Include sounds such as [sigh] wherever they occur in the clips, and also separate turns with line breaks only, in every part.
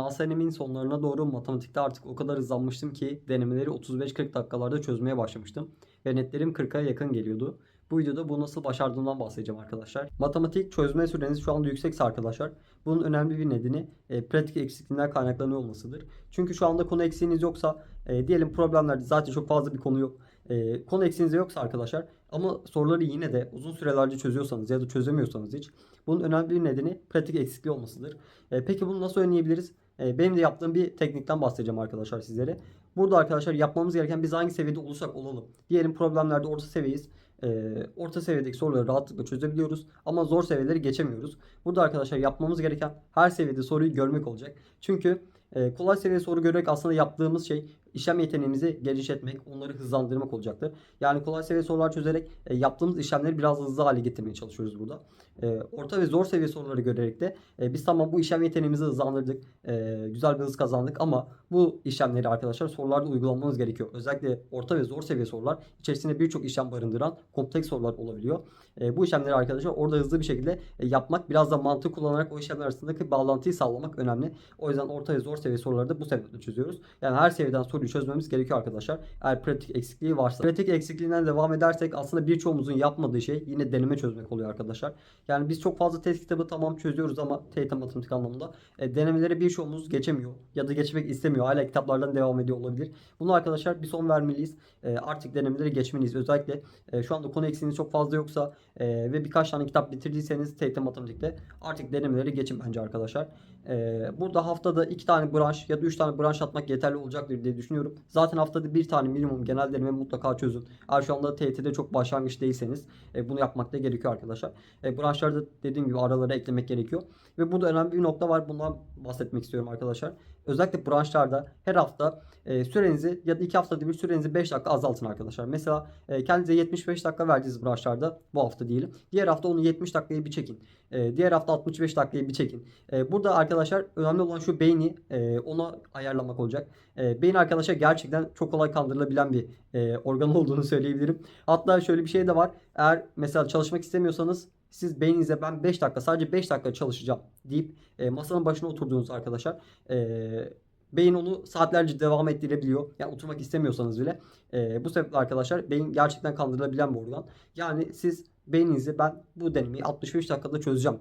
sınav senemin sonlarına doğru matematikte artık o kadar hızlanmıştım ki denemeleri 35-40 dakikalarda çözmeye başlamıştım. Ve netlerim 40'a yakın geliyordu. Bu videoda bu nasıl başardığımdan bahsedeceğim arkadaşlar. Matematik çözme süreniz şu anda yüksekse arkadaşlar. Bunun önemli bir nedeni e, pratik eksikliğinden kaynaklanıyor olmasıdır. Çünkü şu anda konu eksiğiniz yoksa e, diyelim problemlerde zaten çok fazla bir konu yok. E, konu eksiğiniz yoksa arkadaşlar ama soruları yine de uzun sürelerce çözüyorsanız ya da çözemiyorsanız hiç bunun önemli bir nedeni pratik eksikliği olmasıdır. E, peki bunu nasıl önleyebiliriz? E, benim de yaptığım bir teknikten bahsedeceğim arkadaşlar sizlere. Burada arkadaşlar yapmamız gereken biz hangi seviyede olursak olalım. Diyelim problemlerde orta seviyeyiz. E, orta seviyedeki soruları rahatlıkla çözebiliyoruz ama zor seviyeleri geçemiyoruz. Burada arkadaşlar yapmamız gereken her seviyede soruyu görmek olacak. Çünkü e, kolay seviye soru görerek aslında yaptığımız şey işlem yeteneğimizi geliştirmek, onları hızlandırmak olacaktır. Yani kolay seviye sorular çözerek e, yaptığımız işlemleri biraz hızlı hale getirmeye çalışıyoruz burada. E, orta ve zor seviye soruları görerek de e, biz tamam bu işlem yeteneğimizi hızlandırdık, e, güzel bir hız kazandık ama bu işlemleri arkadaşlar sorularda uygulamamız gerekiyor. Özellikle orta ve zor seviye sorular içerisinde birçok işlem barındıran kompleks sorular olabiliyor. E, bu işlemleri arkadaşlar orada hızlı bir şekilde e, yapmak, biraz da mantık kullanarak o işlemler arasındaki bağlantıyı sağlamak önemli. O yüzden orta ve zor seviye soruları da bu sebeple çözüyoruz. Yani her seviyeden soruyu çözmemiz gerekiyor arkadaşlar. Eğer pratik eksikliği varsa. Pratik eksikliğinden devam edersek aslında birçoğumuzun yapmadığı şey yine deneme çözmek oluyor arkadaşlar. Yani biz çok fazla test kitabı tamam çözüyoruz ama TYT matematik anlamında e, denemeleri birçoğumuz geçemiyor ya da geçmek istemiyor. Hala kitaplardan devam ediyor olabilir. Bunu arkadaşlar bir son vermeliyiz. E, artık denemeleri geçmeliyiz. Özellikle e, şu anda konu eksiğiniz çok fazla yoksa e, ve birkaç tane kitap bitirdiyseniz TYT matematikte artık denemeleri geçin bence arkadaşlar. E, burada haftada iki tane branş ya da üç tane branş atmak yeterli olacaktır diye düşünüyorum. Zaten haftada bir tane minimum genel deneme mutlaka çözün. Eğer şu anda TYT'de çok başlangıç değilseniz e, bunu yapmak da gerekiyor arkadaşlar. E, branşlarda dediğim gibi aralara eklemek gerekiyor. Ve burada önemli bir nokta var. Bundan bahsetmek istiyorum arkadaşlar. Özellikle branşlarda her hafta e, sürenizi ya da 2 haftada bir sürenizi 5 dakika azaltın arkadaşlar. Mesela e, kendinize 75 dakika verdiğiniz branşlarda bu hafta diyelim. Diğer hafta onu 70 dakikaya bir çekin. E, diğer hafta 65 dakikaya bir çekin. E, burada arkadaşlar önemli olan şu beyni e, ona ayarlamak olacak. E, beyin arkadaşlar gerçekten çok kolay kandırılabilen bir e, organ [laughs] olduğunu söyleyebilirim. Hatta şöyle bir şey de var. Eğer mesela çalışmak istemiyorsanız siz beyninize ben 5 dakika sadece 5 dakika çalışacağım deyip e, masanın başına oturduğunuz arkadaşlar e, beyin onu saatlerce devam ettirebiliyor. Yani oturmak istemiyorsanız bile. E, bu sebeple arkadaşlar beyin gerçekten kandırılabilen bir organ. Yani siz beyninizi ben bu denemeyi 65 dakikada çözeceğim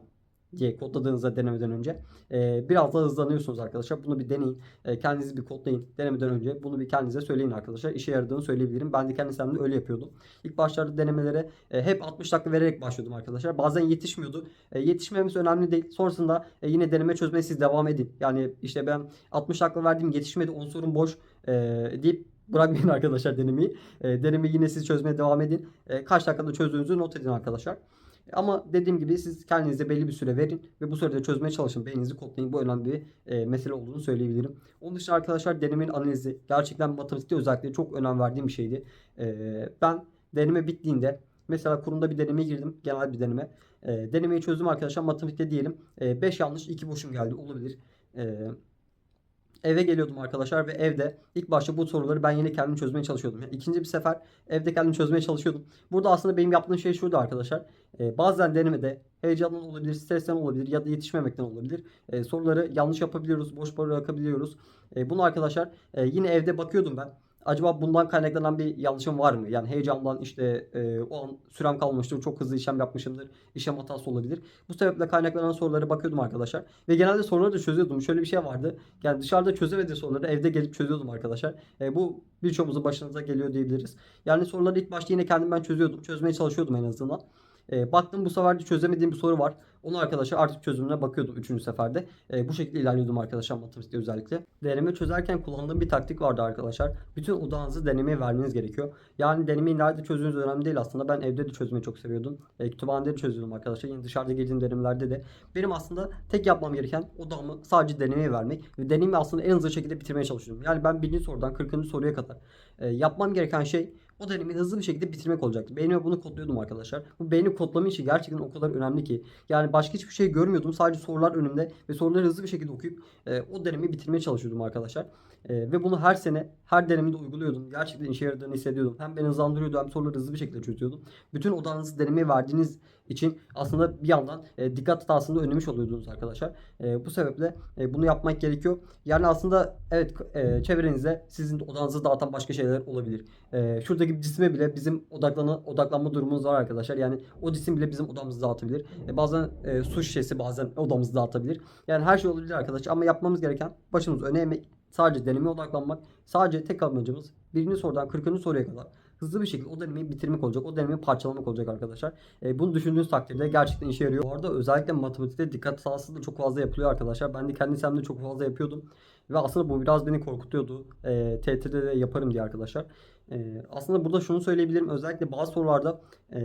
diye kodladığınızda denemeden önce e, biraz daha hızlanıyorsunuz arkadaşlar. Bunu bir deneyin. E, kendinizi bir kodlayın. Denemeden önce bunu bir kendinize söyleyin arkadaşlar. İşe yaradığını söyleyebilirim. Ben de kendi kendimde öyle yapıyordum. İlk başlarda denemelere e, hep 60 dakika vererek başlıyordum arkadaşlar. Bazen yetişmiyordu. E, yetişmemiz önemli değil. Sonrasında e, yine deneme çözmeye siz devam edin. Yani işte ben 60 dakika verdim yetişmedi 10 sorun boş e, deyip bırakmayın [laughs] arkadaşlar denemeyi. E, denemeyi yine siz çözmeye devam edin. E, kaç dakikada çözdüğünüzü not edin arkadaşlar. Ama dediğim gibi siz kendinize belli bir süre verin ve bu sürede çözmeye çalışın. Beyninizi kodlayın. Bu önemli bir e, mesele olduğunu söyleyebilirim. Onun dışında arkadaşlar denemenin analizi gerçekten matematikte özellikle çok önem verdiğim bir şeydi. E, ben deneme bittiğinde mesela kurumda bir deneme girdim. Genel bir deneme. E, denemeyi çözdüm arkadaşlar. Matematikte diyelim 5 yanlış 2 boşum geldi. Olabilir. E, eve geliyordum arkadaşlar ve evde ilk başta bu soruları ben yine kendim çözmeye çalışıyordum. Yani ikinci bir sefer evde kendim çözmeye çalışıyordum. Burada aslında benim yaptığım şey şuydu arkadaşlar. Ee, bazen denemede heyecandan olabilir, stresten olabilir ya da yetişmemekten olabilir. Ee, soruları yanlış yapabiliyoruz, boş bırakabiliyoruz. Ee, bunu arkadaşlar e, yine evde bakıyordum ben acaba bundan kaynaklanan bir yanlışım var mı? Yani heyecandan işte e, o an sürem kalmıştır, çok hızlı işlem yapmışımdır, işlem hatası olabilir. Bu sebeple kaynaklanan sorulara bakıyordum arkadaşlar. Ve genelde soruları da çözüyordum. Şöyle bir şey vardı. Yani dışarıda çözemediği soruları evde gelip çözüyordum arkadaşlar. E, bu birçoğumuzun başınıza geliyor diyebiliriz. Yani soruları ilk başta yine kendim ben çözüyordum. Çözmeye çalışıyordum en azından. E, baktım bu sefer de çözemediğim bir soru var. Onu arkadaşlar artık çözümüne bakıyordum 3. seferde. E, bu şekilde ilerliyordum arkadaşlar matematikte özellikle. Deneme çözerken kullandığım bir taktik vardı arkadaşlar. Bütün odağınızı denemeye vermeniz gerekiyor. Yani denemeyi nerede çözdüğünüz önemli değil aslında. Ben evde de çözmeyi çok seviyordum. E, kütüphanede de çözüyordum arkadaşlar. Yine dışarıda girdiğim denemelerde de. Benim aslında tek yapmam gereken odağımı sadece denemeye vermek. Ve denemeyi aslında en hızlı şekilde bitirmeye çalışıyordum. Yani ben birinci sorudan 40. soruya kadar e, yapmam gereken şey o denemeyi hızlı bir şekilde bitirmek olacaktı. Beynime bunu kodluyordum arkadaşlar. Bu beyni kodlama işi gerçekten o kadar önemli ki. Yani başka hiçbir şey görmüyordum. Sadece sorular önümde ve soruları hızlı bir şekilde okuyup e, o denemeyi bitirmeye çalışıyordum arkadaşlar. E, ve bunu her sene her denemede uyguluyordum. Gerçekten işe yaradığını hissediyordum. Hem beni hızlandırıyordu hem soruları hızlı bir şekilde çözüyordum. Bütün odağınızı denemeye verdiğiniz için aslında bir yandan e, dikkat hatasını önlemiş oluyordunuz arkadaşlar. E, bu sebeple e, bunu yapmak gerekiyor. Yani aslında evet e, çevrenizde sizin odanızı dağıtan başka şeyler olabilir. E, şuradaki bir cisme bile bizim odaklanma, odaklanma durumunuz var arkadaşlar. Yani o cisim bile bizim odamızı dağıtabilir. E, bazen e, su şişesi bazen odamızı dağıtabilir. Yani her şey olabilir arkadaşlar ama yapmamız gereken başımız öne eğmek, sadece denemeye odaklanmak. Sadece tek amacımız birinci sorudan 40. soruya kadar hızlı bir şekilde o denemeyi bitirmek olacak. O denemeyi parçalamak olacak arkadaşlar. E, bunu düşündüğünüz takdirde gerçekten işe yarıyor. Bu arada özellikle matematikte dikkat hatası da çok fazla yapılıyor arkadaşlar. Ben de kendi lisemde çok fazla yapıyordum. Ve aslında bu biraz beni korkutuyordu. E, TET'de de yaparım diye arkadaşlar. Aslında burada şunu söyleyebilirim. Özellikle bazı sorularda e,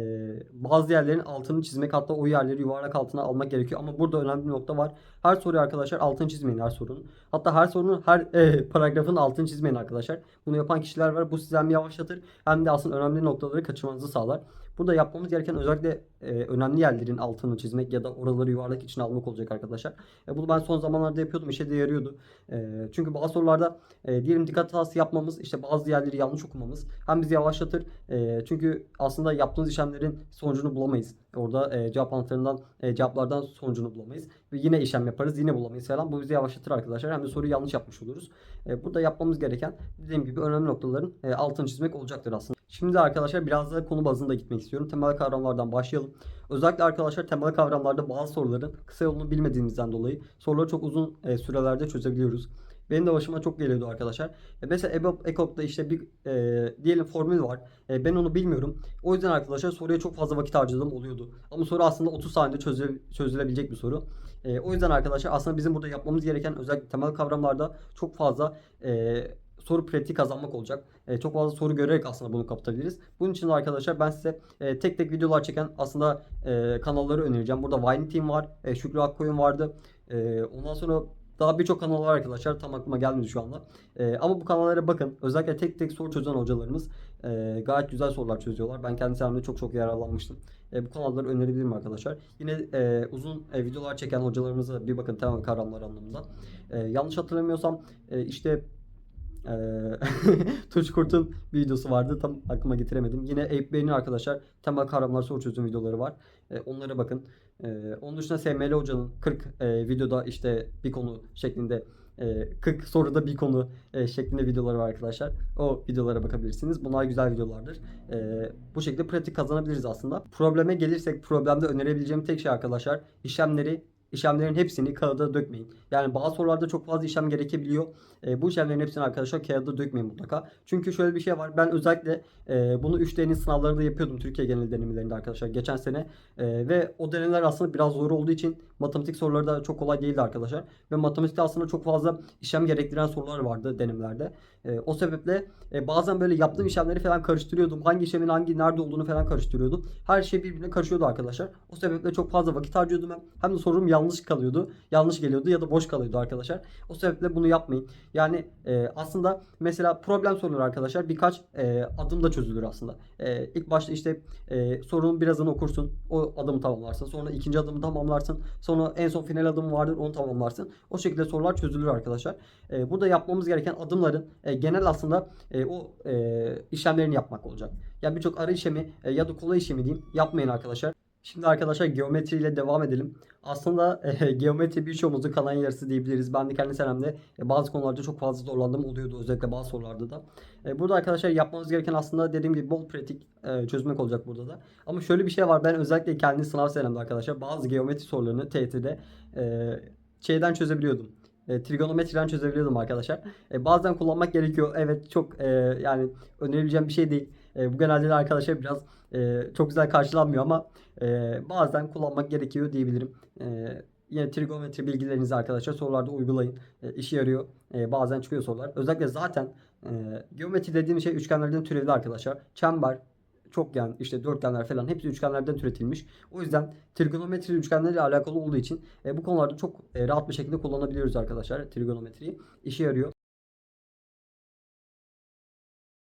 bazı yerlerin altını çizmek hatta o yerleri yuvarlak altına almak gerekiyor. Ama burada önemli bir nokta var. Her soruyu arkadaşlar altını çizmeyin her sorunun. Hatta her sorunun her [laughs] e, paragrafın altını çizmeyin arkadaşlar. Bunu yapan kişiler var. Bu sizi hem yavaşlatır hem de aslında önemli noktaları kaçırmanızı sağlar. Burada yapmamız gereken özellikle e, önemli yerlerin altını çizmek ya da oraları yuvarlak içine almak olacak arkadaşlar. E, bunu ben son zamanlarda yapıyordum. işe de yarıyordu. E, çünkü bazı sorularda e, diyelim dikkat hatası yapmamız, işte bazı yerleri yanlış okumamız hem bizi yavaşlatır. E, çünkü aslında yaptığımız işlemlerin sonucunu bulamayız. Orada e, cevap anahtarından, e, cevaplardan sonucunu bulamayız. Ve yine işlem yaparız, yine bulamayız falan. Bu bizi yavaşlatır arkadaşlar. Hem de soruyu yanlış yapmış oluruz. E, burada yapmamız gereken dediğim gibi önemli noktaların e, altını çizmek olacaktır aslında. Şimdi arkadaşlar biraz da konu bazında gitmek istiyorum. Temel kavramlardan başlayalım. Özellikle arkadaşlar temel kavramlarda bazı soruların kısa yolunu bilmediğimizden dolayı soruları çok uzun e, sürelerde çözebiliyoruz. Benim de başıma çok geliyordu arkadaşlar. E, mesela EBOB, EKOK'ta işte bir e, diyelim formül var. E, ben onu bilmiyorum. O yüzden arkadaşlar soruya çok fazla vakit harcadığım oluyordu. Ama soru aslında 30 saniyede çözüle, çözülebilecek bir soru. E, o yüzden arkadaşlar aslında bizim burada yapmamız gereken özellikle temel kavramlarda çok fazla e, soru pratiği kazanmak olacak. E, çok fazla soru görerek aslında bunu kapatabiliriz. Bunun için arkadaşlar ben size e, tek tek videolar çeken aslında e, kanalları önereceğim. Burada Vine Team var, e, Şükrü Akkoyun vardı. E, ondan sonra daha birçok kanal var arkadaşlar. Tam aklıma gelmedi şu anda. E, ama bu kanallara bakın. Özellikle tek tek soru çözen hocalarımız e, gayet güzel sorular çözüyorlar. Ben kendi senemde çok çok yararlanmıştım. E, bu kanalları önerebilirim arkadaşlar. Yine e, uzun e, videolar çeken hocalarımıza bir bakın temel kavramlar anlamında. E, yanlış hatırlamıyorsam e, işte Tuğçe [laughs] Kurt'un videosu vardı. Tam aklıma getiremedim. Yine Eyüp Bey'in arkadaşlar temel kavramlar soru çözüm videoları var. Ee, onlara bakın. Ee, onun dışında SML Hoca'nın 40 e, videoda işte bir konu şeklinde e, 40 soruda bir konu e, şeklinde videoları var arkadaşlar. O videolara bakabilirsiniz. Bunlar güzel videolardır. E, bu şekilde pratik kazanabiliriz aslında. Probleme gelirsek problemde önerebileceğim tek şey arkadaşlar işlemleri işlemlerin hepsini kağıda dökmeyin. Yani bazı sorularda çok fazla işlem gerekebiliyor. E, bu işlemlerin hepsini arkadaşlar kağıda dökmeyin mutlaka. Çünkü şöyle bir şey var. Ben özellikle e, bunu 3D'nin sınavlarında yapıyordum Türkiye genel denemelerinde arkadaşlar geçen sene. E, ve o denemeler aslında biraz zor olduğu için matematik soruları da çok kolay değildi arkadaşlar. Ve matematikte aslında çok fazla işlem gerektiren sorular vardı denemelerde. E, o sebeple e, bazen böyle yaptığım işlemleri falan karıştırıyordum. Hangi işlemin hangi nerede olduğunu falan karıştırıyordum. Her şey birbirine karışıyordu arkadaşlar. O sebeple çok fazla vakit harcıyordum hem. Hem de sorum yanlış kalıyordu. Yanlış geliyordu ya da boş kalıyordu arkadaşlar. O sebeple bunu yapmayın. Yani e, aslında mesela problem soruları arkadaşlar birkaç e, adımda çözülür aslında. E, ilk başta işte e, sorunun birazını okursun. O adımı tamamlarsın. Sonra ikinci adımı tamamlarsın. Sonra en son final adımı vardır onu tamamlarsın. O şekilde sorular çözülür arkadaşlar. E, burada yapmamız gereken adımların e, genel aslında e, o e, işlemlerini yapmak olacak. Yani birçok ara işlemi e, ya da kolay işlemi diyeyim yapmayın arkadaşlar. Şimdi arkadaşlar geometriyle devam edelim. Aslında e, [laughs] geometri birçoğumuzun kalan yarısı diyebiliriz. Ben de kendi senemde e, bazı konularda çok fazla zorlandığım oluyordu. Özellikle bazı sorularda da. E, burada arkadaşlar yapmamız gereken aslında dediğim gibi bol pratik e, çözmek olacak burada da. Ama şöyle bir şey var. Ben özellikle kendi sınav senemde arkadaşlar bazı geometri sorularını TYT'de e, şeyden çözebiliyordum. E, trigonometriden çözebiliyordum arkadaşlar. E, bazen kullanmak gerekiyor. Evet çok e, yani önerebileceğim bir şey değil. E, bu genelde de arkadaşlar biraz e, çok güzel karşılanmıyor ama e, bazen kullanmak gerekiyor diyebilirim. E, yine trigonometri bilgilerinizi arkadaşlar sorularda uygulayın. E, işe yarıyor. E, bazen çıkıyor sorular. Özellikle zaten e, geometri dediğim şey üçgenlerden türevli arkadaşlar. Çember, çokgen, işte dörtgenler falan hepsi üçgenlerden türetilmiş. O yüzden trigonometri üçgenlerle alakalı olduğu için e, bu konularda çok e, rahat bir şekilde kullanabiliyoruz arkadaşlar trigonometriyi. İşe yarıyor.